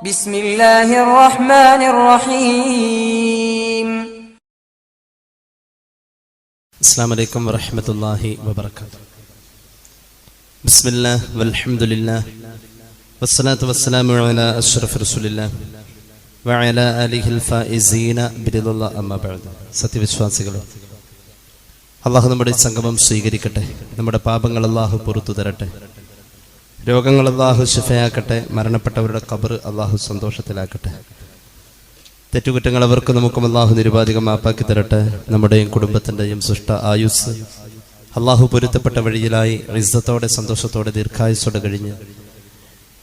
ബിസ്മില്ലാഹിർ റഹ്മാനിർ റഹീം അസ്സാം വലൈക്കും വറഹമത്തല്ലാഹി വബർക്കാത്തു ബിസ്മില്ലാ വൽഹംദുലില്ലാ. വസ്സലാത്തു വസ്സലാമു അലാ അഷ്റഫി റസൂലില്ലാ. വഅലാ ആലിഹിൽ ഫായിസീന ബിരിദുല്ലാ അമ്മാ ബഅദ്. സത്യവിശ്വാസികളെ അള്ളാഹു നമ്മുടെ സംഗമം സ്വീകരിക്കട്ടെ. നമ്മുടെ പാപങ്ങൾ അള്ളാഹു പുറത്തു തരട്ടെ. രോഗങ്ങൾ അള്ളാഹു ശിഫയാക്കട്ടെ മരണപ്പെട്ടവരുടെ കബർ അള്ളാഹു സന്തോഷത്തിലാക്കട്ടെ. തെറ്റുകുറ്റങ്ങൾ അവർക്ക് നമുക്കും അള്ളാഹു നിരുപാധികം മാപ്പാക്കി തരട്ടെ. നമ്മുടെയും കുടുംബത്തിന്റെയും സൃഷ്ട ആയുസ് അള്ളാഹു പൊരുത്തപ്പെട്ട വഴിയിലായി റിസത്തോടെ സന്തോഷത്തോടെ ദീർഘായുസോടെ കഴിഞ്ഞ്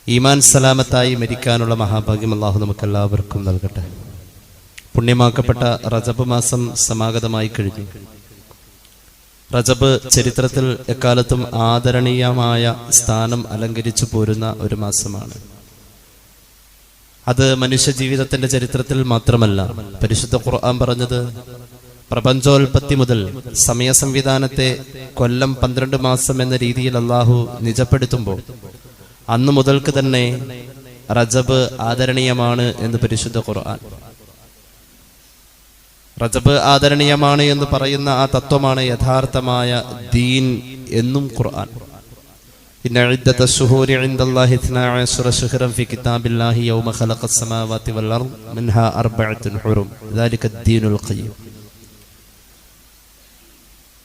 ഈമാൻ സലാമത്തായി മരിക്കാനുള്ള മഹാഭാഗ്യം അള്ളാഹു നമുക്കെല്ലാവർക്കും നൽകട്ടെ. പുണ്യമാക്കപ്പെട്ട റജബ് മാസം സമാഗതമായി കഴിഞ്ഞു. റജബ് ചരിത്രത്തിൽ എക്കാലത്തും ആദരണീയമായ സ്ഥാനം അലങ്കരിച്ചു പോരുന്ന ഒരു മാസമാണ്. അത് മനുഷ്യ ജീവിതത്തിന്റെ ചരിത്രത്തിൽ മാത്രമല്ല. പരിശുദ്ധ ഖുർആൻ പറഞ്ഞത് പ്രപഞ്ചോൽപത്തി മുതൽ സമയ സംവിധാനത്തെ കൊല്ലം പന്ത്രണ്ട് മാസം എന്ന രീതിയിൽ അള്ളാഹു നിജപ്പെടുത്തുമ്പോൾ അന്നു മുതൽക്ക് തന്നെ റജബ് ആദരണീയമാണ് എന്ന് പരിശുദ്ധ ഖുർആൻ. റജബ് ആദരണീയമാണ് എന്ന് പറയുന്ന ആ തത്വമാണ് യഥാർത്ഥമായ ദീൻ എന്നും ഖുർആൻ إن عدة الشهور عند الله اثنا عشر شهرا في كتاب الله يوم خلق السماوات والأرض منها أربعة حرم ذلك الدين القيم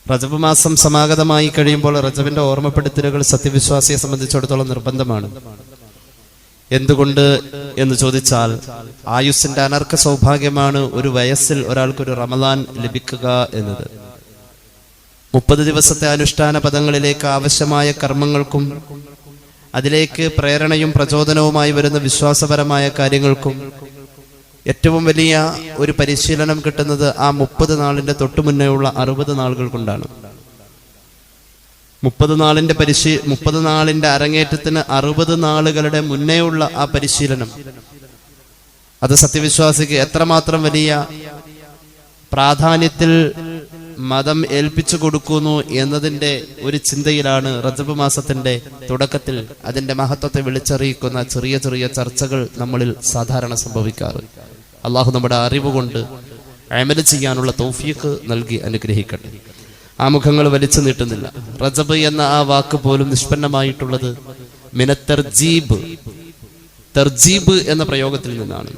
റജബ് മാസം സമാഗതമായി കഴിയുമ്പോൾ റജബിന്റെ ഓർമ്മപ്പെടുത്തലുകൾ സത്യവിശ്വാസിയെ സംബന്ധിച്ചിടത്തോളം നിർബന്ധമാണ് എന്തുകൊണ്ട് എന്ന് ചോദിച്ചാൽ ആയുസ്സിന്റെ അനർക്ക സൗഭാഗ്യമാണ് ഒരു വയസ്സിൽ ഒരാൾക്കൊരു റമദാൻ ലഭിക്കുക എന്നത്. മുപ്പത് ദിവസത്തെ അനുഷ്ഠാന പദങ്ങളിലേക്ക് ആവശ്യമായ കർമ്മങ്ങൾക്കും അതിലേക്ക് പ്രേരണയും പ്രചോദനവുമായി വരുന്ന വിശ്വാസപരമായ കാര്യങ്ങൾക്കും ഏറ്റവും വലിയ ഒരു പരിശീലനം കിട്ടുന്നത് ആ മുപ്പത് നാളിന്റെ തൊട്ടുമുന്നേയുള്ള അറുപത് നാളുകൾ കൊണ്ടാണ്. മുപ്പത് നാളിന്റെ പരിശീ മുപ്പത് നാളിന്റെ അരങ്ങേറ്റത്തിന് അറുപത് നാളുകളുടെ മുന്നേയുള്ള ആ പരിശീലനം. അത് സത്യവിശ്വാസിക്ക് എത്രമാത്രം വലിയ പ്രാധാന്യത്തിൽ മതം ഏൽപ്പിച്ചു കൊടുക്കുന്നു എന്നതിന്റെ ഒരു ചിന്തയിലാണ് റജബ് മാസത്തിന്റെ തുടക്കത്തിൽ അതിന്റെ മഹത്വത്തെ വിളിച്ചറിയിക്കുന്ന ചെറിയ ചെറിയ ചർച്ചകൾ നമ്മളിൽ സാധാരണ സംഭവിക്കാറ്. അള്ളാഹു നമ്മുടെ അറിവ് കൊണ്ട് അമൽ ചെയ്യാനുള്ള തോഫിയക്ക് നൽകി അനുഗ്രഹിക്കട്ടെ. ആ മുഖങ്ങൾ വലിച്ചു നീട്ടുന്നില്ല. റജബ് എന്ന ആ വാക്ക് പോലും നിഷ്പന്നമായിട്ടുള്ളത് മിനത്തർജീബ് തർജീബ് എന്ന പ്രയോഗത്തിൽ നിന്നാണ്.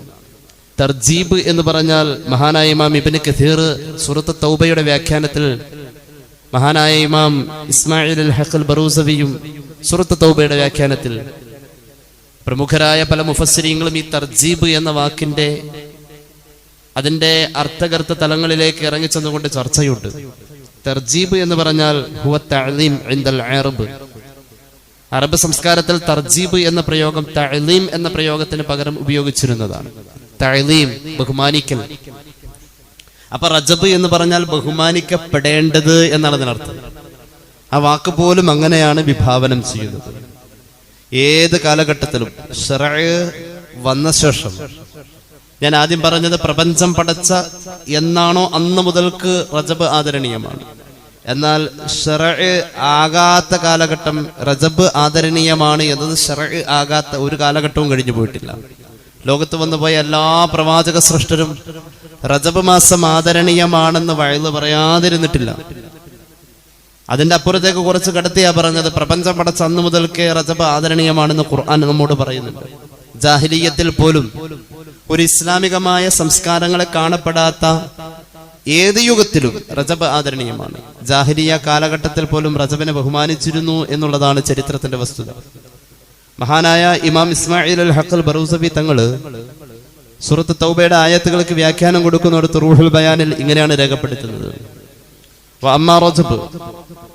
തർജീബ് എന്ന് പറഞ്ഞാൽ മഹാനായ ഇമാം ഇബിന് കഥീർ സുറത്ത് തൗബയുടെ വ്യാഖ്യാനത്തിൽ മഹാനായ ഇമാം ഇസ്മായിൽ അൽ ഹഖൽ ബറൂസവിയും സുറത്ത് തൗബയുടെ വ്യാഖ്യാനത്തിൽ പ്രമുഖരായ പല മുഫസ്സിരിങ്ങളും ഈ തർജീബ് എന്ന വാക്കിന്റെ അതിന്റെ അർത്ഥകർത്ത തലങ്ങളിലേക്ക് ഇറങ്ങിച്ചെന്നുകൊണ്ട് ചർച്ചയുണ്ട്. തർജീബ് എന്ന് പറഞ്ഞാൽ ഹുവ തഅലീം അറബ്. അറബ് സംസ്കാരത്തിൽ തർജീബ് എന്ന പ്രയോഗം തഅലീം എന്ന പ്രയോഗത്തിന് പകരം ഉപയോഗിച്ചിരുന്നതാണ്. തഅലീം ബഹുമാനിക്കൽ. അപ്പൊ റജബ് എന്ന് പറഞ്ഞാൽ ബഹുമാനിക്കപ്പെടേണ്ടത് എന്നാണ് അതിനർത്ഥം. ആ വാക്ക് പോലും അങ്ങനെയാണ് വിഭാവനം ചെയ്യുന്നത്. ഏത് കാലഘട്ടത്തിലും വന്ന ശേഷം ഞാൻ ആദ്യം പറഞ്ഞത് പ്രപഞ്ചം പടച്ച എന്നാണോ അന്ന് മുതൽക്ക് റജബ് ആദരണീയമാണ്. എന്നാൽ ഷറഅ് ആകാത്ത കാലഘട്ടം റജബ് ആദരണീയമാണ് എന്നത് ഷറഅ് ആകാത്ത ഒരു കാലഘട്ടവും കഴിഞ്ഞു പോയിട്ടില്ല. ലോകത്ത് വന്നുപോയ എല്ലാ പ്രവാചക സൃഷ്ടരും റജബ് മാസം ആദരണീയമാണെന്ന് വയൽ പറയാതിരുന്നിട്ടില്ല. അതിന്റെ അപ്പുറത്തേക്ക് കുറച്ച് കടത്തിയാ പറഞ്ഞത് പ്രപഞ്ചം പടച്ച അന്ന് മുതൽക്കേ റജബ് ആദരണീയമാണെന്ന് ഖുർആൻ നമ്മോട് പറയുന്നുണ്ട്. ജാഹിലീയത്തിൽ പോലും ഒരു ഇസ്ലാമികമായ സംസ്കാരങ്ങളെ കാണപ്പെടാത്ത ഏത് യുഗത്തിലും റജബ് ആദരണീയമാണ് ജാഹിലിയ കാലഘട്ടത്തിൽ പോലും റജബിനെ ബഹുമാനിച്ചിരുന്നു എന്നുള്ളതാണ് ചരിത്രത്തിന്റെ വസ്തുത മഹാനായ ഇമാം ഇസ്മായിൽ അൽ ഹക്കൽ ബറൂസബി തങ്ങള് സുറത്ത് തൗബയുടെ ആയത്തുകൾക്ക് വ്യാഖ്യാനം കൊടുക്കുന്നിടത്ത് റൂഹുൽ ബയാനിൽ ഇങ്ങനെയാണ് രേഖപ്പെടുത്തുന്നത് وأما رجب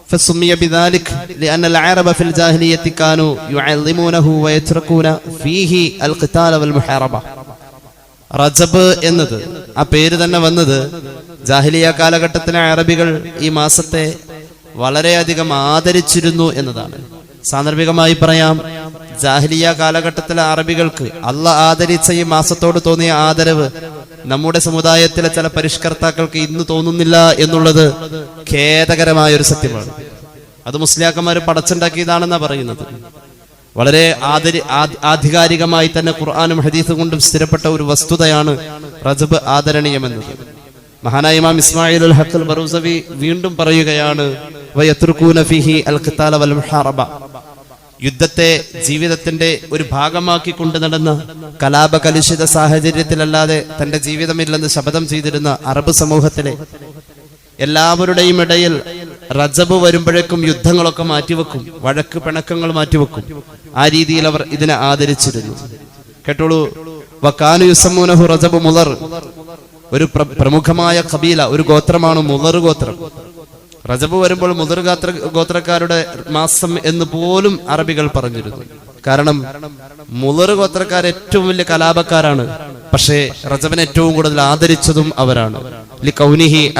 فسمي بذلك لأن العرب في الجاهلية كانوا يعظمونه ويتركون فيه القتال والمحاربة റജബ് എന്നത് ആ പേര് തന്നെ വന്നത് ജാഹിലിയ കാലഘട്ടത്തിലെ അറബികൾ ഈ മാസത്തെ വളരെയധികം ആദരിച്ചിരുന്നു എന്നതാണ്. സാന്ദർഭികമായി പറയാം ജാഹിലിയ കാലഘട്ടത്തിലെ അറബികൾക്ക് അല്ല ആദരിച്ച ഈ മാസത്തോട് തോന്നിയ ആദരവ് നമ്മുടെ സമുദായത്തിലെ ചില പരിഷ്കർത്താക്കൾക്ക് ഇന്ന് തോന്നുന്നില്ല എന്നുള്ളത് ഖേദകരമായ ഒരു സത്യമാണ്. അത് മുസ്ലിയാക്കന്മാർ പടച്ചുണ്ടാക്കിയതാണെന്നാണ് പറയുന്നത്. വളരെ ആദരി ആധികാരികമായി തന്നെ ഖുർആാനും ഹദീസും കൊണ്ടും സ്ഥിരപ്പെട്ട ഒരു വസ്തുതയാണ് റജബ് ആദരണീയമെന്നത്. മഹാനായ ഇമാം ഇസ്മായിൽ അൽ ഹക്കൽ ബറൂസവി വീണ്ടും പറയുകയാണ് യുദ്ധത്തെ ജീവിതത്തിന്റെ ഒരു ഭാഗമാക്കി കൊണ്ട് നടന്ന കലാപകലുഷിത സാഹചര്യത്തിലല്ലാതെ തന്റെ ജീവിതമില്ലെന്ന് ശപഥം ചെയ്തിരുന്ന അറബ് സമൂഹത്തിലെ എല്ലാവരുടെയും ഇടയിൽ റജബ് വരുമ്പോഴേക്കും യുദ്ധങ്ങളൊക്കെ മാറ്റിവെക്കും. വഴക്ക് പിണക്കങ്ങൾ മാറ്റിവെക്കും. ആ രീതിയിൽ അവർ ഇതിനെ ആദരിച്ചിരുന്നു. കേട്ടോളൂ? വക്കാനു യുസമ്മൂനഹു റജബ് മുലർ ഒരു പ്രമുഖമായ കബീല ഒരു ഗോത്രമാണ് മുലർ ഗോത്രം. റജബ് വരുമ്പോൾ മുതിർ ഗാത്ര ഗോത്രക്കാരുടെ മാസം എന്ന് പോലും അറബികൾ പറഞ്ഞിരുന്നു. കാരണം മുതിർ ഗോത്രക്കാർ ഏറ്റവും വലിയ കലാപക്കാരാണ്. പക്ഷേ റജബിനെ ഏറ്റവും കൂടുതൽ ആദരിച്ചതും അവരാണ്. ലി കൗനിഹി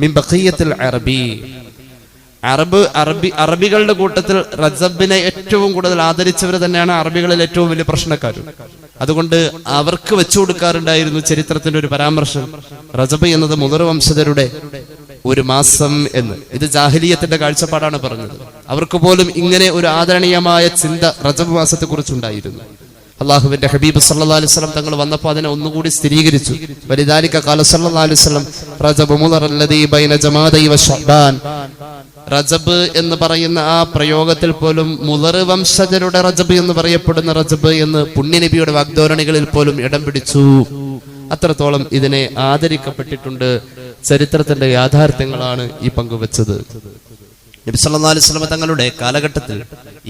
മിൻ ബഖിയത്തുൽ അറബി. അറബ് അറബി അറബികളുടെ കൂട്ടത്തിൽ റജബിനെ ഏറ്റവും കൂടുതൽ ആദരിച്ചവർ തന്നെയാണ് അറബികളിൽ ഏറ്റവും വലിയ പ്രശ്നക്കാർ അതുകൊണ്ട് അവർക്ക് വെച്ചു കൊടുക്കാറുണ്ടായിരുന്നു ചരിത്രത്തിന്റെ ഒരു പരാമർശം. റജബ് എന്നത് മുതർ വംശജരുടെ ഒരു മാസം എന്ന്. ഇത് ജാഹലിയത്തിന്റെ കാഴ്ചപ്പാടാണ് പറഞ്ഞത്. അവർക്ക് പോലും ഇങ്ങനെ ഒരു ആദരണീയമായ ചിന്ത റജബ് മാസത്തെ കുറിച്ചുണ്ടായിരുന്നു അള്ളാഹുവിന്റെ ഹബീബ് സല്ലാ അലൈഹി സ്വലം തങ്ങൾ വന്നപ്പോൾ അതിനെ ഒന്നുകൂടി സ്ഥിരീകരിച്ചു. വലിദാലിക കാല സല്ലാ അലൈഹി റജബ് ബൈന ജമാദൈ വ റജബ് എന്ന് പറയുന്ന ആ പ്രയോഗത്തിൽ പോലും മുതർ വംശജരുടെ റജബ് എന്ന് പറയപ്പെടുന്ന റജബ് എന്ന് പുണ്യനബിയുടെ വാഗ്ദോരണികളിൽ പോലും ഇടം പിടിച്ചു. അത്രത്തോളം ഇതിനെ ആദരിക്കപ്പെട്ടിട്ടുണ്ട്. ചരിത്രത്തിന്റെ യാഥാർത്ഥ്യങ്ങളാണ് ഈ പങ്കുവച്ചത്. നബി സല്ലല്ലാഹു അലൈഹി വസല്ലം തങ്ങളുടെ കാലഘട്ടത്തിൽ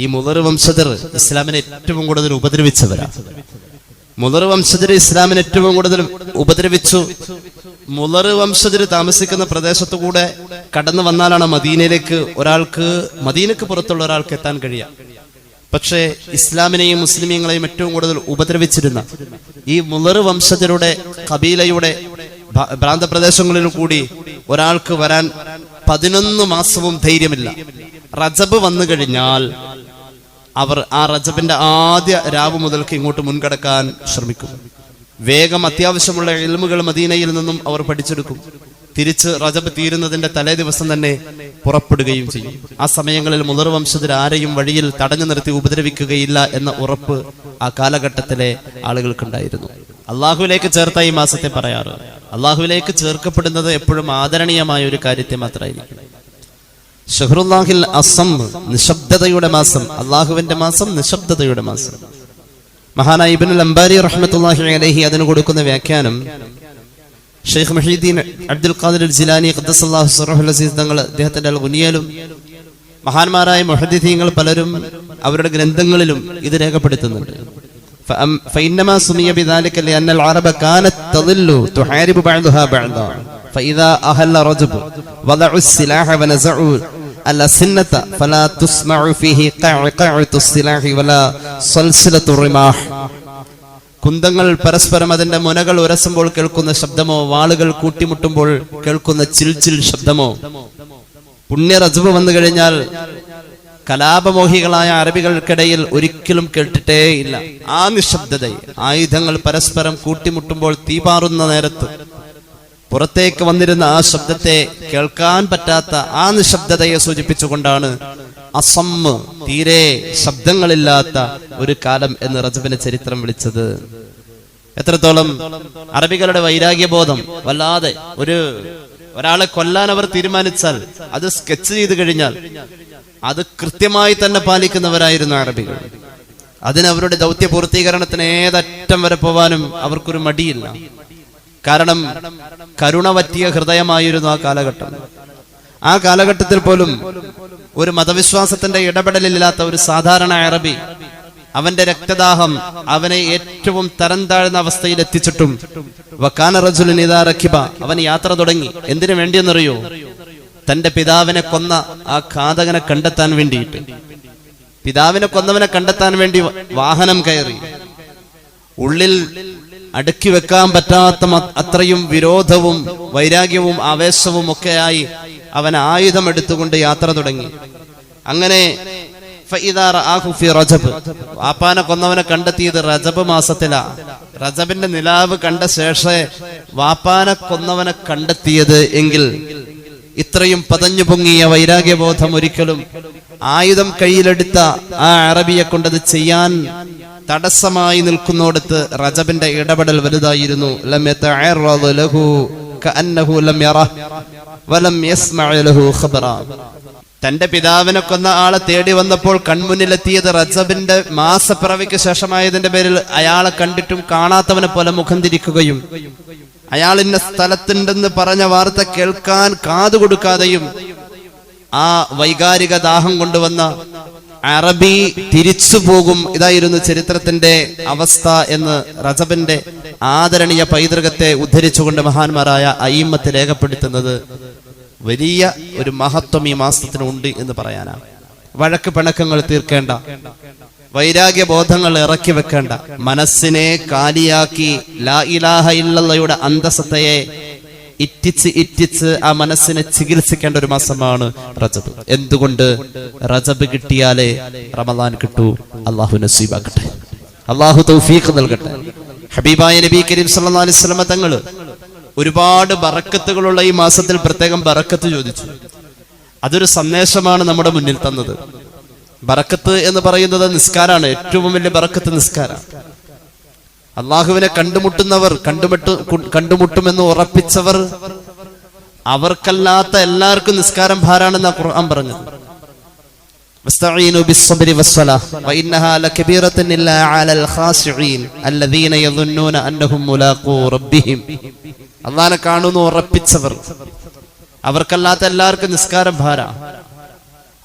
ഈ മുതർ വംശജർ ഇസ്ലാമിനെ ഏറ്റവും കൂടുതൽ ഉപദ്രവിച്ചവരാ മുതർ വംശജർ ഇസ്ലാമിനെ ഏറ്റവും കൂടുതൽ ഉപദ്രവിച്ചു. മുതർ വംശജർ താമസിക്കുന്ന പ്രദേശത്തു കൂടെ കടന്നു വന്നാലാണ് മദീനയിലേക്ക് ഒരാൾക്ക് മദീനക്ക് പുറത്തുള്ള ഒരാൾക്ക് എത്താൻ കഴിയുക. പക്ഷേ ഇസ്ലാമിനെയും മുസ്ലിമീങ്ങളെയും ഏറ്റവും കൂടുതൽ ഉപദ്രവിച്ചിരുന്ന ഈ മുതർ വംശജരുടെ കബീലയുടെ ഭ്രാന്ത പ്രദേശങ്ങളിലും കൂടി ഒരാൾക്ക് വരാൻ പതിനൊന്ന് മാസവും ധൈര്യമില്ല. റജബ് വന്നു കഴിഞ്ഞാൽ അവർ ആ റജബിന്റെ ആദ്യ രാവ് മുതൽക്ക് ഇങ്ങോട്ട് മുൻകടക്കാൻ ശ്രമിക്കും. വേഗം അത്യാവശ്യമുള്ള എൽമുകൾ മദീനയിൽ നിന്നും അവർ പഠിച്ചെടുക്കും. തിരിച്ച് റജബ് തീരുന്നതിന്റെ തലേ ദിവസം തന്നെ പുറപ്പെടുകയും ചെയ്യും. ആ സമയങ്ങളിൽ മുതർ വംശജർ ആരെയും വഴിയിൽ തടഞ്ഞു നിർത്തി ഉപദ്രവിക്കുകയില്ല എന്ന ഉറപ്പ് ആ കാലഘട്ടത്തിലെ ആളുകൾക്കുണ്ടായിരുന്നു. അള്ളാഹുവിലേക്ക് ചേർത്ത ഈ മാസത്തെ പറയാറ്. അള്ളാഹുവിലേക്ക് ചേർക്കപ്പെടുന്നത് എപ്പോഴും ആദരണീയമായ ഒരു കാര്യത്തെ മാത്രമായിരിക്കണം. ഷഹറുല്ലാഹിൽ അസം നിശബ്ദതയുടെ മാസം അള്ളാഹുവിന്റെ മാസം നിശബ്ദതയുടെ മാസം. മഹാനായ ഇബിനുൽ അംബാരി റഹ്മത്തുല്ലാഹി അലഹി അതിന് കൊടുക്കുന്ന വ്യാഖ്യാനം Sheikh Muhiyuddin Abdul Qadir Jilani ഖദ്ദസല്ലാഹു സുറഹുൽ അസീസ് തങ്ങൾ അദ്ദേഹത്തിന്റെ അൽ ഗുനിയലും മഹാന്മാരായ മൊഹദ്ദീങ്ങൾ പലരും അവരുടെ ഗ്രന്ഥങ്ങളിലും ഇത് രേഖപ്പെടുത്തുന്നുണ്ട്. فإنما سمي بذلك لأن العرب كانت تضل تحارب بعضها بعضا فإذا أهل رجب وضعوا السلاح ونزعوا الأسنة فلا تسمع فيه قعقعة السلاح ولا صلصلة الرماح കുന്തങ്ങൾ പരസ്പരം അതിന്റെ മുനകൾ ഉരസുമ്പോൾ കേൾക്കുന്ന ശബ്ദമോ വാളുകൾ കൂട്ടിമുട്ടുമ്പോൾ കേൾക്കുന്ന ചിൽ ചിൽ ശബ്ദമോ പുണ്യ റജബ് വന്നു കഴിഞ്ഞാൽ കലാപമോഹികളായ അറബികൾക്കിടയിൽ ഒരിക്കലും കേട്ടിട്ടേയില്ല ആ നിശബ്ദത ആയുധങ്ങൾ പരസ്പരം കൂട്ടിമുട്ടുമ്പോൾ തീപാറുന്ന നേരത്ത് പുറത്തേക്ക് വന്നിരുന്ന ആ ശബ്ദത്തെ കേൾക്കാൻ പറ്റാത്ത ആ നിശബ്ദതയെ സൂചിപ്പിച്ചുകൊണ്ടാണ് അസമ്മ് തീരെ ശബ്ദങ്ങളില്ലാത്ത ഒരു കാലം എന്ന് റജബിന്റെ ചരിത്രം വിളിച്ചത്. എത്രത്തോളം അറബികളുടെ വൈരാഗ്യബോധം വല്ലാതെ ഒരു ഒരാളെ കൊല്ലാൻ അവർ തീരുമാനിച്ചാൽ അത് സ്കെച്ച് ചെയ്ത് കഴിഞ്ഞാൽ അത് കൃത്യമായി തന്നെ പാലിക്കുന്നവരായിരുന്നു അറബികൾ. അതിന് അവരുടെ ദൗത്യ പൂർത്തീകരണത്തിന് ഏതറ്റം വരെ പോവാനും അവർക്കൊരു മടിയില്ല. കാരണം കരുണ പറ്റിയ ഹൃദയമായിരുന്നു ആ കാലഘട്ടം. ആ കാലഘട്ടത്തിൽ പോലും ഒരു മതവിശ്വാസത്തിന്റെ ഇടപെടലില്ലാത്ത ഒരു സാധാരണ അറബി അവന്റെ രക്തദാഹം അവനെ ഏറ്റവും തരം താഴ്ന്ന അവസ്ഥയിൽ എത്തിച്ചിട്ടും അവൻ യാത്ര തുടങ്ങി. എന്തിനു വേണ്ടിയെന്നറിയോ? തന്റെ പിതാവിനെ കൊന്ന ആ ഘാതകനെ കണ്ടെത്താൻ വേണ്ടിയിട്ട്. പിതാവിനെ കൊന്നവനെ കണ്ടെത്താൻ വേണ്ടി വാഹനം കയറി. ഉള്ളിൽ അടുക്കി വെക്കാൻ പറ്റാത്ത അത്രയും വിരോധവും വൈരാഗ്യവും ആവേശവും ഒക്കെയായി അവൻ ആയുധം എടുത്തുകൊണ്ട് യാത്ര തുടങ്ങി. അങ്ങനെ ഫഇദാ റആഹു ഫി റജബ് വാപ്പാനെ കൊന്നവനെ കണ്ടെത്തിയത് റജബ് മാസത്തിലാ. റജബിന്റെ നിലാവ് കണ്ട ശേഷേ വാപ്പാനെ കൊന്നവനെ കണ്ടെത്തിയത് എങ്കിൽ ഇത്രയും പതഞ്ഞു പൊങ്ങിയ വൈരാഗ്യബോധം ഒരിക്കലും ആയുധം കയ്യിലെടുത്ത ആ അറബിയെ കൊണ്ടത് ചെയ്യാൻ തടസ്സമായി നിൽക്കുന്നോടത്ത് റജബിന്റെ ഇടപെടൽ വലുതായിരുന്നു. ലഹു ലഹു ഖബറ. തന്റെ പിതാവിനെ കൊന്ന ആളെ തേടി വന്നപ്പോൾ കൺമുന്നിലെത്തിയത് റജബിന്റെ മാസപ്പിറവിക്ക് ശേഷമായതിന്റെ പേരിൽ അയാളെ കണ്ടിട്ടും കാണാത്തവനെ പോലെ മുഖം തിരിക്കുകയും അയാൾ ഇന്ന സ്ഥലത്തുണ്ടെന്ന് പറഞ്ഞ വാർത്ത കേൾക്കാൻ കാതുകൊടുക്കാതെയും ആ വൈകാരിക ദാഹം കൊണ്ടുവന്ന അറബി തിരിച്ചു പോകും ഇതായിരുന്നു ചരിത്രത്തിന്റെ അവസ്ഥ എന്ന് റജബിന്റെ ആദരണീയ പൈതൃകത്തെ ഉദ്ധരിച്ചുകൊണ്ട് മഹാന്മാരായ അയിമത്ത് രേഖപ്പെടുത്തുന്നത്. വലിയ ഒരു മഹത്വം ഈ മാസത്തിനുണ്ട് എന്ന് പറയാനാണ് വഴക്ക് പിണക്കങ്ങൾ തീർക്കേണ്ട. വൈരാഗ്യ ബോധങ്ങൾ ഇറക്കി വെക്കേണ്ട. മനസ്സിനെ കാലിയാക്കി ലാ ഇലാഹ ഇല്ലയുടെ അന്തസത്തയെ ഇറ്റിച്ച് ഇറ്റിച്ച് ആ മനസ്സിനെ ചികിത്സിക്കേണ്ട ഒരു മാസമാണ് റജബ്. എന്തുകൊണ്ട് റജബ് കിട്ടിയാലേ റമദാൻ കിട്ടൂ? അള്ളാഹു നസീബാക്കട്ടെ. അള്ളാഹു തൗഫീഖ് നൽകട്ടെ. ഹബീബായ നബി കരീം സല്ലല്ലാഹു അലൈഹി വസല്ലം തങ്ങൾ ഒരുപാട് ബറക്കത്തുകളുള്ള ഈ മാസത്തിൽ പ്രത്യേകം ബറക്കത്ത് ചോദിച്ചു. അതൊരു സന്ദേശമാണ് നമ്മുടെ മുന്നിൽ തന്നത്. ബറക്കത്ത് എന്ന് പറയുന്നത് നിസ്കാരാണ്. ഏറ്റവും വലിയ ബറക്കത്ത് നിസ്കാരാണ് അള്ളാഹുവിനെ കണ്ടുമുട്ടുന്നവർ കണ്ടുമുട്ടു കണ്ടുമുട്ടുമെന്ന് ഉറപ്പിച്ചവർ അവർക്കല്ലാത്ത എല്ലാവർക്കും നിസ്കാരം ഭാരാണെന്ന് ഖുർആൻ പറഞ്ഞത്. واستعينوا بالصبر والصلاة وإنها لكبيرة إلا على الخاشعين الذين يظنون أنهم ملاقو ربهم അള്ളാനെ കാണുന്നു ഉറപ്പിച്ചവർ അവർക്കല്ലാത്ത എല്ലാവർക്കും നിസ്കാരം ഭാര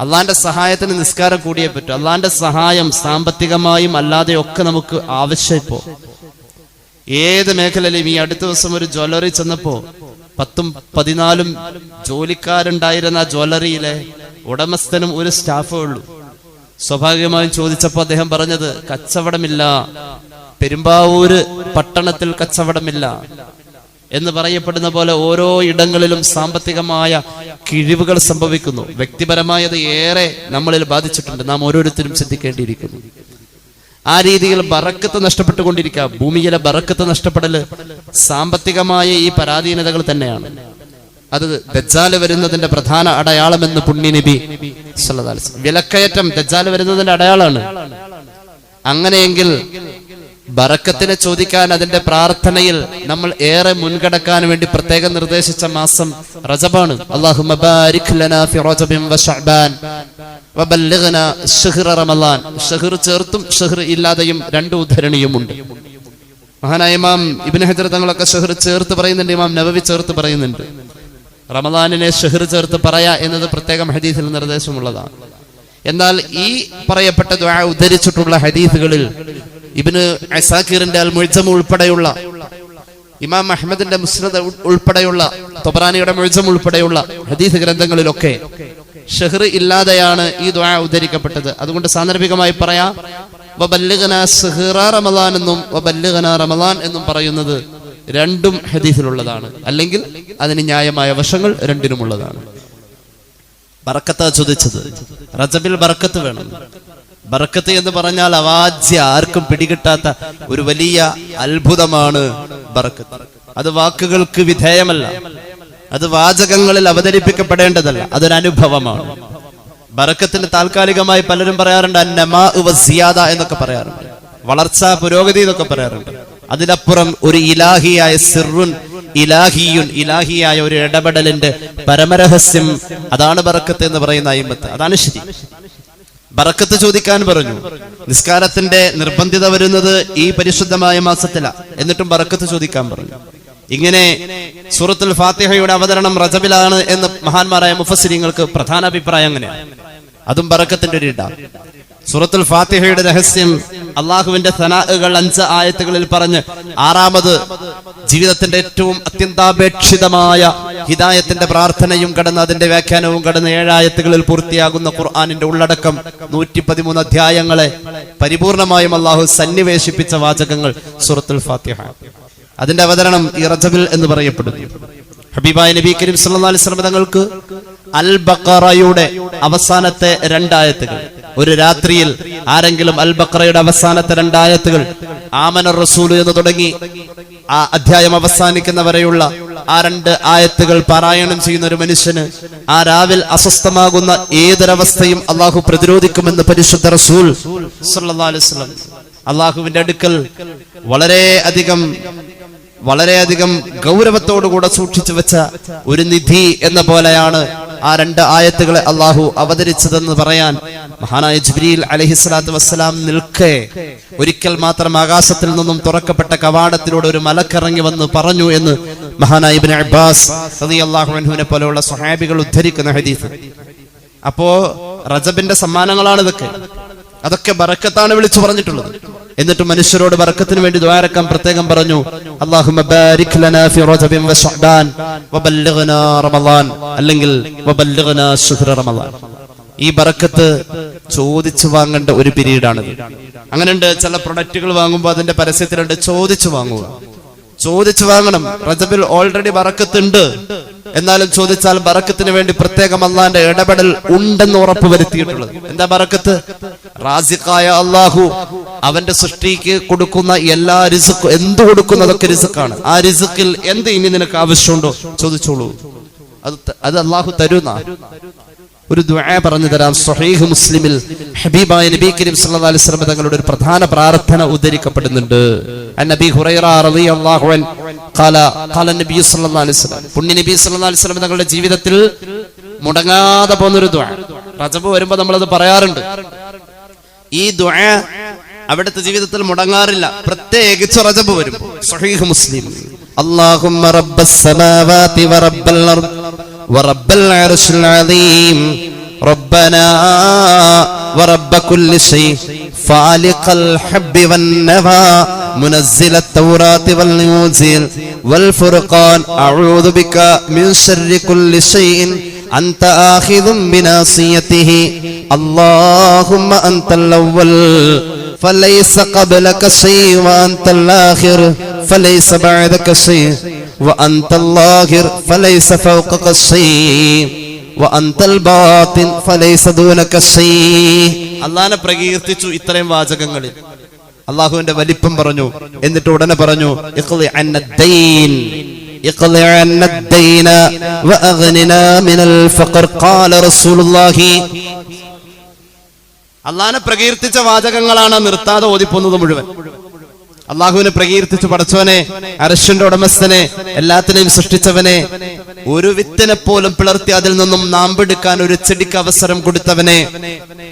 അള്ളാന്റെ സഹായത്തിന് നിസ്കാരം കൂടിയേ പറ്റൂ അള്ളാന്റെ സഹായം സാമ്പത്തികമായും അല്ലാതെയും ഒക്കെ നമുക്ക് ആവശ്യം ഇപ്പോ ഏത് മേഖലയിലും ഈ അടുത്ത ദിവസം ഒരു ജ്വല്ലറി ചെന്നപ്പോ പത്തും പതിനാലും ജോലിക്കാരുണ്ടായിരുന്ന ആ ജ്വല്ലറിയിലെ ഉടമസ്ഥനും ഒരു സ്റ്റാഫേ ഉള്ളൂ. സ്വാഭാവികമായും ചോദിച്ചപ്പോ അദ്ദേഹം പറഞ്ഞത് കച്ചവടമില്ല. പെരുമ്പാവൂര് പട്ടണത്തിൽ കച്ചവടമില്ല. എന്ന് പറയപ്പെടുന്ന പോലെ ഓരോ ഇടങ്ങളിലും സാമ്പത്തികമായ കിഴിവുകൾ സംഭവിക്കുന്നു. വ്യക്തിപരമായത് ഏറെ നമ്മളിൽ ബാധിച്ചിട്ടുണ്ട്. നാം ഓരോരുത്തരും ചിന്തിക്കേണ്ടിയിരിക്കുന്നു ആ രീതിയിൽ ബറക്കത്ത് നഷ്ടപ്പെട്ടുകൊണ്ടിരിക്കുക. ഭൂമിയിലെ ബറക്കത്ത് നഷ്ടപ്പെടൽ സാമ്പത്തികമായ ഈ പരാധീനതകൾ തന്നെയാണ്. അത് ദജ്ജാൽ വരുന്നതിന്റെ പ്രധാന അടയാളമെന്ന് പുണ്യ നബി അലൈഹി വസല്ലം. വിലക്കയറ്റം ദജ്ജാൽ വരുന്നതിന്റെ അടയാളമാണ് അങ്ങനെയെങ്കിൽ ബറക്കത്തിനെ ചോദിക്കാൻ അതിന്റെ പ്രാർത്ഥനയിൽ നമ്മൾ ഏറെ മുൻകടക്കാൻ വേണ്ടി പ്രത്യേകം നിർദ്ദേശിച്ച മാസം റജബാണ്. ഷഹർ ചേർത്തും ഇല്ലാതെയും രണ്ട് ഉദ്ധരണിയുമുണ്ട്. മഹാനായ ഇമാം ഇബ്നു ഹജർ തങ്ങളൊക്കെ ഷഹർ ചേർത്ത് പറയുന്നുണ്ട് ഇമാം നബവി ചേർത്ത് പറയുന്നുണ്ട്. റമദാനിനെ ഷഹർ ചേർത്ത് പറയാ എന്നത് പ്രത്യേകം ഹദീസിൽ നിർദ്ദേശമുള്ളതാണ്. എന്നാൽ ഈ പറയപ്പെട്ട ദ്വാ ഉദ്ധരിച്ചിട്ടുള്ള ഹദീസുകളിൽ ഇബിന് അസാഖീറിന്റെ അൽ ഉൾപ്പെടെയുള്ള ഇമാം അഹമ്മദിന്റെ മുസ്നദ് ഉൾപ്പെടെയുള്ള തൊബറാനിയുടെ മുഴ്ജം ഉൾപ്പെടെയുള്ള ഹദീസ് ഗ്രന്ഥങ്ങളിലൊക്കെ ഷെഹർ ഇല്ലാതെയാണ് ഈ ദ്വാ ഉദ്ധരിക്കപ്പെട്ടത്. അതുകൊണ്ട് സാന്ദർഭികമായി പറയാം റമളാൻ എന്നും റമളാൻ എന്നും പറയുന്നത് രണ്ടും ഹദീസിലുള്ളതാണ്. അല്ലെങ്കിൽ അതിന് ന്യായമായ വശങ്ങൾ രണ്ടിനുമുള്ളതാണ്. ബറക്കത്താ ചോദിച്ചത്. റജബിൽ ബറക്കത്ത് വേണം. ബറക്കത്ത് എന്ന് പറഞ്ഞാൽ അവാജ്യ ആർക്കും പിടികിട്ടാത്ത ഒരു വലിയ അത്ഭുതമാണ് ബറക്കത്ത്. അത് വാക്കുകൾക്ക് വിധേയമല്ല. അത് വാചകങ്ങളിൽ അവതരിപ്പിക്കപ്പെടേണ്ടതല്ല. അതൊരനുഭവമാണ് ബറക്കത്തിന് താൽക്കാലികമായി പലരും പറയാറുണ്ട് അന്നമാ എന്നൊക്കെ പറയാറുണ്ട്. വളർച്ച പുരോഗതി എന്നൊക്കെ പറയാറുണ്ട്. അതിലപ്പുറം ഒരു ഇലാഹിയായ സിറുൻ ഇലാഹിയുൻ ഇലാഹിയായ ഒരു ഇടപെടലിന്റെ പരമരഹസ്യം അതാണ് ബറക്കത്ത് എന്ന് പറയുന്ന അയിമത്ത്. അതാണ് ശരി. ബറക്കത്ത് ചോദിക്കാൻ പറഞ്ഞു. നിസ്കാരത്തിന്റെ നിർബന്ധിത വരുന്നത് ഈ പരിശുദ്ധമായ മാസത്തിലാണ് എന്നിട്ടും ബറക്കത്ത് ചോദിക്കാൻ പറഞ്ഞു. ഇങ്ങനെ സൂറത്തുൽ ഫാത്തിഹയുടെ അവതരണം റജബിലാണ് എന്ന് മഹാന്മാരായ മുഫസിരിങ്ങൾക്ക് പ്രധാന അഭിപ്രായം അങ്ങനെയാണ്. അതും ബറക്കത്തിന്റെ ഒരു ഇട. സൂറത്തുൽ ഫാത്തിഹയുടെ രഹസ്യം അള്ളാഹുവിന്റെ സനാഹുകൾ അഞ്ച് ആയത്തുകളിൽ പറഞ്ഞ് ആറാമത് ജീവിതത്തിന്റെ ഏറ്റവും അത്യന്താപേക്ഷിതമായ ഹിതായത്തിന്റെ പ്രാർത്ഥനയും കടന്ന് അതിന്റെ വ്യാഖ്യാനവും കടന്ന് ഏഴായത്തുകളിൽ പൂർത്തിയാകുന്ന ഖുർആാനിന്റെ ഉള്ളടക്കം നൂറ്റി പതിമൂന്ന് അധ്യായങ്ങളെ പരിപൂർണമായും അള്ളാഹു സന്നിവേശിപ്പിച്ച വാചകങ്ങൾ സൂറത്തുൽ ഫാത്തിഹ. അതിന്റെ അവതരണം ഈ റജബിൽ എന്ന് പറയപ്പെടുന്നു. ഹബീബായ നബി കരീം സല്ലല്ലാഹു അലൈഹി വസല്ലം തങ്ങൾക്ക് അൽ ബഖറയുടെ അവസാനത്തെ രണ്ടായത്തുകൾ ഒരു രാത്രിയിൽ ആരെങ്കിലും അൽ ബഖറയുടെ അവസാനത്തെ രണ്ടായത്തുകൾ ആമന റസൂൽ എന്ന് തുടങ്ങി ആ അധ്യായം അവസാനിക്കുന്നവരെയുള്ള ആ രണ്ട് ആയത്തുകൾ പാരായണം ചെയ്യുന്ന ഒരു മനുഷ്യന് ആ രാവിൽ അസ്വസ്ഥമാകുന്ന ഏതൊരവസ്ഥയും അള്ളാഹു പ്രതിരോധിക്കുമെന്ന് പരിശുദ്ധ റസൂൽ അള്ളാഹുവിന്റെ അടുക്കൽ വളരെ അധികം വളരെയധികം ഗൗരവത്തോടുകൂടെ സൂക്ഷിച്ചു വെച്ച ഒരു നിധി എന്ന പോലെയാണ് ആ രണ്ട് ആയത്തുകളെ അള്ളാഹു അവതരിച്ചതെന്ന് പറയാൻ മഹാനായ ജിബ്രീൽ അലഹിസ്ലാത്തു വസ്സലാം നിൽക്കെ. ഒരിക്കൽ മാത്രം ആകാശത്തിൽ നിന്നും തുറക്കപ്പെട്ട കവാടത്തിലൂടെ ഒരു മലക്കിറങ്ങി വന്ന് പറഞ്ഞു എന്ന് മഹാനായ ഇബ്നു അബ്ബാസ് അൻഹുവിനെ പോലെയുള്ള സ്വഹാബികൾ ഉദ്ധരിക്കുന്ന ഹദീസ്. അപ്പോ റജബിന്റെ സമ്മാനങ്ങളാണ് ഇതൊക്കെ അതൊക്കെ ബറക്കത്താണ് വിളിച്ചു പറഞ്ഞിട്ടുള്ളത്. എന്നിട്ട് മനുഷ്യരോട് ബറക്കത്തിന് വേണ്ടി ദ്വാരക്കാൻ പ്രത്യേകം പറഞ്ഞു ബാരിക് ലനാ ഫി അല്ലെങ്കിൽ ഈ ബറക്കത്ത് ചോദിച്ചു വാങ്ങേണ്ട ഒരു പിരീഡാണ് അങ്ങനെയുണ്ട് ചില പ്രൊഡക്റ്റുകൾ വാങ്ങുമ്പോൾ അതിന്റെ പരസ്യത്തിലുണ്ട് ചോദിച്ചു വാങ്ങുക. ചോദിച്ചു വാങ്ങണം. റജബിൽ ഓൾറെഡി ബറക്കത്തുണ്ട്. എന്നാലും ചോദിച്ചാൽ ബറക്കത്തിന് വേണ്ടി പ്രത്യേകം അള്ളാന്റെ ഇടപെടൽ ഉണ്ടെന്ന് ഉറപ്പ് വരുത്തിയിട്ടുള്ളത്. എന്താ ബറക്കത്ത്? റാസിഖായ അള്ളാഹു അവന്റെ സൃഷ്ടിക്ക് കൊടുക്കുന്ന എല്ലാ റിസുക്കും എന്ത് കൊടുക്കുന്നതൊക്കെ റിസുക്കാണ് ആ റിസുക്കിൽ എന്ത് ഇനി നിനക്ക് ആവശ്യമുണ്ടോ? ചോദിച്ചോളൂ. അത് അത് അള്ളാഹു തരുന്ന? ഒരു ദുആ പറഞ്ഞു തരാം. സഹീഹ് മുസ്ലിമിൽ ഹബീബായ നബി കരീം സല്ലല്ലാഹു അലൈഹി വസല്ലം തങ്ങളുടെ ഒരു പ്രധാന പ്രാർത്ഥന ഉദ്ധരിക്കപ്പെടുന്നുണ്ട്. അന്നബി ഹുറൈറ റളിയല്ലാഹു അൻ ഖാല ഖാല നബി സല്ലല്ലാഹു അലൈഹി വസല്ലം. പുണ്യ നബി സല്ലല്ലാഹു അലൈഹി വസല്ലം തങ്ങളുടെ ജീവിതത്തിൽ മുടങ്ങാതെ പോകുന്ന ഒരു ദുആ. റജബ് വരുമ്പോൾ നമ്മൾ അത് പറയാറുണ്ട്. ഈ ദുആ അവിടുത്തെ ജീവിതത്തിൽ മുടങ്ങാറില്ല. പ്രത്യേകിച്ച് റജബ് വരുമ്പോൾ സഹീഹ് മുസ്ലിം. അല്ലാഹുമ്മ റബ്ബസ് സമാവാതി വറബ്ബൽ അർദ്. ورب العرش العظيم ربنا ورب كل شيء فالق الحب والنوى منزل التوراة والإنجيل والفرقان أعوذ بك من شر كل شيء أنت آخذ بناصيته اللهم أنت الأول فليس قبلك شيء وأنت الآخر فليس بعدك شيء وأنت الظاهر فليس فوقك شيء وأنت الباطن فليس دونك شيء അള്ളാനെ പ്രകീർത്തിച്ചു ഇത്രയും വാചകങ്ങളിൽ അള്ളാഹുവിന്റെ വലിപ്പം പറഞ്ഞു എന്നിട്ട് ഉടനെ പറഞ്ഞു ഇഖ്ളി അന്നദ്ദൈൻ ഇഖ്ളി അന്നദ്ദൈന വഅഗ്നിനാ മിനൽ ഫഖർ ഖാല റസൂലുള്ളാഹി അള്ളാഹിനെ പ്രകീർത്തിച്ച വാചകങ്ങളാണ് നിർത്താതെ ഓതിപ്പോന്നത് മുഴുവൻ അള്ളാഹുവിനെ പ്രകീർത്തിച്ചു പടച്ചവനെ അരശന്റെ ഉടമസ്ഥനെ എല്ലാത്തിനെയും സൃഷ്ടിച്ചവനെ ഒരു വിത്തിനെ പോലും പിളർത്തി അതിൽ നിന്നും നാമ്പെടുക്കാൻ ഒരു ചെടിക്ക് അവസരം കൊടുത്തവനെ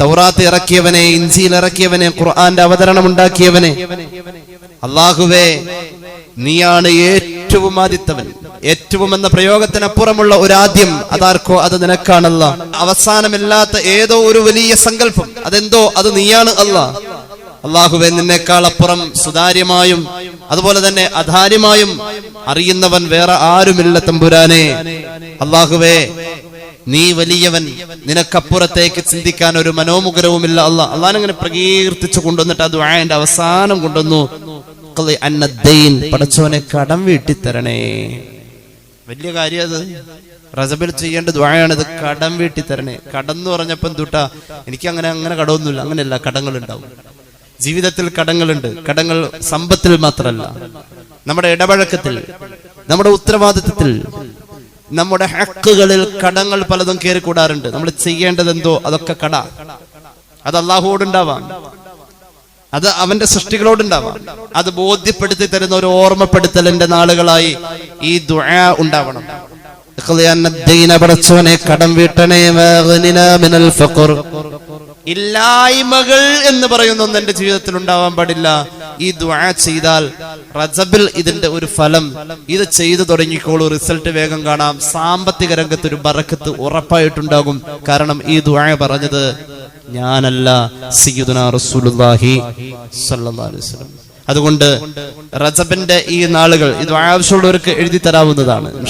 തൗറാത്ത് ഇറക്കിയവനെ ഇഞ്ചിയിൽ ഇറക്കിയവനെ ഖുർആന്റെ അവതരണം ഉണ്ടാക്കിയവനെ. അള്ളാഹുവേ നീയാണ് ഏറ്റവും ആദിത്തവൻ. ഏറ്റവും എന്ന പ്രയോഗത്തിനപ്പുറമുള്ള ഒരു ആദ്യം അതാർക്കോ അത് നിനക്കാണല്ല. അവസാനമില്ലാത്ത ഏതോ ഒരു വലിയ സങ്കല്പം. അതെന്തോ? അത് നീയാണ് അല്ല അള്ളാഹുവെ നിന്നേക്കാൾ അപ്പുറം സുതാര്യമായും അതുപോലെ തന്നെ അധാര്യമായും അറിയുന്നവൻ വേറെ ആരുമില്ല തമ്പുരാനെ. അള്ളാഹുവേ നീ വലിയവൻ നിനക്കപ്പുറത്തേക്ക് ചിന്തിക്കാൻ ഒരു മനോമുഖരവുമില്ല അല്ല അള്ളാഹ് പ്രകീർത്തിച്ചു കൊണ്ടുവന്നിട്ട് അത് വായന്റെ അവസാനം കൊണ്ടുവന്നു. അന്നദ്ദൈൻ. പടച്ചോനെ കടം വീട്ടിത്തരണേ. വലിയ കാര്യം അത് റജബിൽ ചെയ്യേണ്ട ദ്വായാണിത് കടം വീട്ടിത്തരണേ. കടം എന്ന് പറഞ്ഞപ്പോ എന്തുട്ടാ എനിക്ക് അങ്ങനെ അങ്ങനെ കടമൊന്നുമില്ല. അങ്ങനെയല്ല കടങ്ങൾ ഉണ്ടാവും ജീവിതത്തിൽ കടങ്ങളുണ്ട്. കടങ്ങൾ സമ്പത്തിൽ മാത്രമല്ല നമ്മുടെ ഇടപഴക്കത്തിൽ നമ്മുടെ ഉത്തരവാദിത്വത്തിൽ നമ്മുടെ ഹക്കുകളിൽ കടങ്ങൾ പലതും കയറിക്കൂടാറുണ്ട്. നമ്മൾ ചെയ്യേണ്ടത് എന്തോ അതൊക്കെ കട. അത് അള്ളാഹുവോടുണ്ടാവാം അത് അവന്റെ സൃഷ്ടികളോടുണ്ടാവാം. അത് ബോധ്യപ്പെടുത്തി തരുന്ന ഒരു ഓർമ്മപ്പെടുത്തലിന്റെ നാളുകളായി ഈ ദുആ ഉണ്ടാവണം. കടം വീട്ടണേ ഇല്ലായ്മകൾ എന്ന് പറയുന്ന ഒന്നും എന്റെ ജീവിതത്തിൽ ഉണ്ടാവാൻ പാടില്ല. ഈ ദ്വാ ചെയ്താൽ റജബിൽ ഇതിന്റെ ഒരു ഫലം. ഇത് ചെയ്തു തുടങ്ങിക്കോളൂ. റിസൾട്ട് വേഗം കാണാം. സാമ്പത്തിക രംഗത്ത് ഒരു ബറക്കത്ത് ഉറപ്പായിട്ടുണ്ടാകും. കാരണം ഈ ദ്വാ പറഞ്ഞത് ഞാനല്ല റസൂലുള്ളാഹി അലൈഹി വസല്ലം. അതുകൊണ്ട് റജബിന്റെ ഈ നാളുകൾ ഇത് ആവശ്യമുള്ളവർക്ക് എഴുതി തരാവുന്നതാണ്.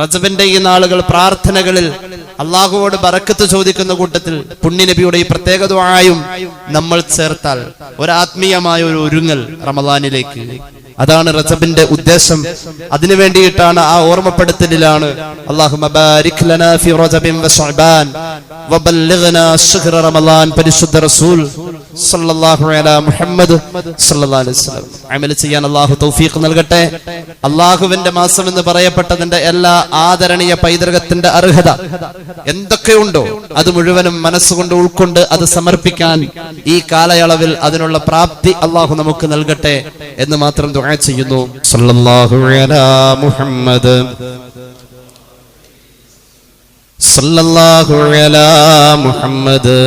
റജബിന്റെ ഈ നാളുകൾ പ്രാർത്ഥനകളിൽ അള്ളാഹുവോട് ബറക്കത്ത് ചോദിക്കുന്ന കൂട്ടത്തിൽ പുണ്യനബിയുടെ ഈ പ്രത്യേക ദുആയും നമ്മൾ ചേർത്താൽ ഒരാത്മീയമായ ഒരു ഒരുങ്ങൽ റമദാനിലേക്ക്. അതാണ് റസബിന്റെ ഉദ്ദേശം. അതിനു വേണ്ടിയിട്ടാണ് ആ ഓർമ്മപ്പെടുത്തലിലാണ് അള്ളാഹു പരിശുദ്ധ റസൂൽ. സല്ലല്ലാഹു മുഹമ്മദ് സല്ലല്ലാഹു അലൈഹി ചെയ്യാൻ അല്ലാഹു തൗഫീഖ് നൽകട്ടെ. അള്ളാഹുവിന്റെ മാസം എന്ന് പറയപ്പെട്ടതിന്റെ എല്ലാ ആദരണീയ പൈതൃകത്തിന്റെ അർഹത എന്തൊക്കെയുണ്ടോ അത് മുഴുവനും മനസ്സുകൊണ്ട് ഉൾക്കൊണ്ട് അത് സമർപ്പിക്കാൻ ഈ കാലയളവിൽ അതിനുള്ള പ്രാപ്തി അള്ളാഹു നമുക്ക് നൽകട്ടെ എന്ന് മാത്രം ദുആ ചെയ്യുന്നു. സല്ലല്ലാഹു അലാ മുഹമ്മദ് സല്ലല്ലാഹു അലാ മുഹമ്മദ്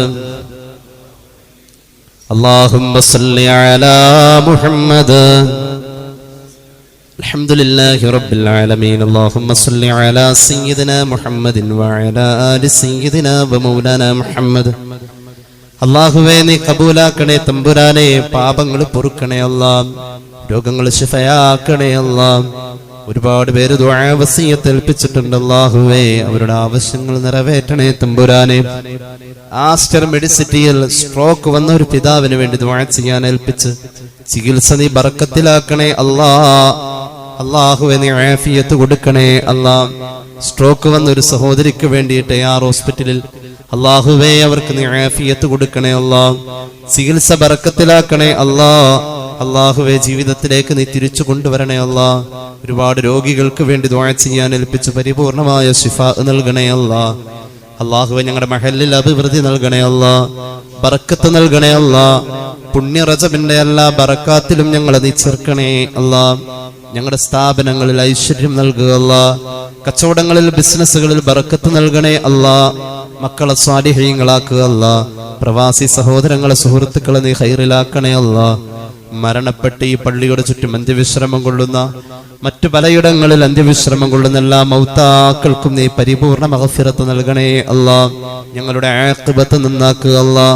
اللهم صل على محمد الحمد لله رب العالمين اللهم صل على سيدنا محمد وعلى آل سيدنا ومولانا محمد അള്ളാഹുവേ നീ കബൂലാക്കണേ തമ്പുരാനെ പാപങ്ങൾ പൊറുക്കണേ അല്ലാ രോഗങ്ങൾ ശിഫയാക്കണേ അല്ലാ ഒരുപാട് പേര് ദ്വാവസീയത്ത് ഏൽപ്പിച്ചിട്ടുണ്ട് അള്ളാഹുവേ അവരുടെ ആവശ്യങ്ങൾ നിറവേറ്റണേ തമ്പുരാനെ ആസ്റ്റർ മെഡിസിറ്റിയിൽ സ്ട്രോക്ക് വന്ന ഒരു പിതാവിന് വേണ്ടി ചെയ്യാൻ ഏൽപ്പിച്ച് ചികിത്സ നീ ബറക്കത്തിലാക്കണേ അല്ലാ. അള്ളാഹുവെ ആഫിയത്ത് കൊടുക്കണേ അല്ലാ. സ്ട്രോക്ക് വന്ന ഒരു സഹോദരിക്ക് വേണ്ടിയിട്ട് ആർ ഹോസ്പിറ്റലിൽ അള്ളാഹുവേ അവർക്ക് നീ ആഫിയത്ത് കൊടുക്കണേ അല്ലാ. ചികിത്സ ബർക്കത്തിലാക്കണേ അല്ലാ. അള്ളാഹുവെ ജീവിതത്തിലേക്ക് നീ തിരിച്ചു കൊണ്ടുവരണേ അല്ല. ഒരുപാട് രോഗികൾക്ക് വേണ്ടി ദ്വാ ചെയ്യാൻ ഏൽപ്പിച്ച് പരിപൂർണമായ ശിഫ നൽകണേ അല്ലാ. അള്ളാഹുവെ ഞങ്ങളുടെ മഹലിൽ അഭിവൃദ്ധി നൽകണേ അല്ലാ. ബറക്കത്ത് നൽകണേ പുണ്യറജമിന്റെ പുണ്യ റജബിന്റെ എല്ലാ ബറക്കാത്തിലും ഞങ്ങളെ നീ ചേർക്കണേ അല്ല. ഞങ്ങളുടെ സ്ഥാപനങ്ങളിൽ ഐശ്വര്യം നൽകുക അല്ല. കച്ചവടങ്ങളിൽ ബിസിനസ്സുകളിൽ ബറക്കത്ത് നൽകണേ അല്ല. മക്കളെ സ്വാധീനങ്ങളാക്കുക അല്ല. പ്രവാസി സഹോദരങ്ങളെ സുഹൃത്തുക്കളെ നീ ഹൈറിലാക്കണേ അല്ലാ. മരണപ്പെട്ട് ഈ പള്ളിയുടെ ചുറ്റും അന്ത്യവിശ്രമം കൊള്ളുന്ന മറ്റു പലയിടങ്ങളിൽ അന്ത്യവിശ്രമം കൊള്ളുന്ന എല്ലാ മൗത്താക്കൾക്കും നീ പരിപൂർണ മഹഫിറത്ത് നൽകണേ അല്ലാ ഞങ്ങളുടെ ആഖിബത്ത് നന്നാക്കുക അല്ലാ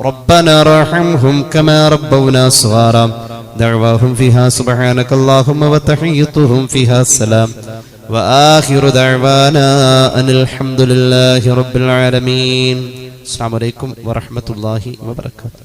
ربنا رحمهم كما ربونا صغارا دعواهم فيها سبحانك اللهم وتحيتهم فيها السلام وآخر دعوانا أن الحمد لله رب العالمين السلام عليكم ورحمة الله وبركاته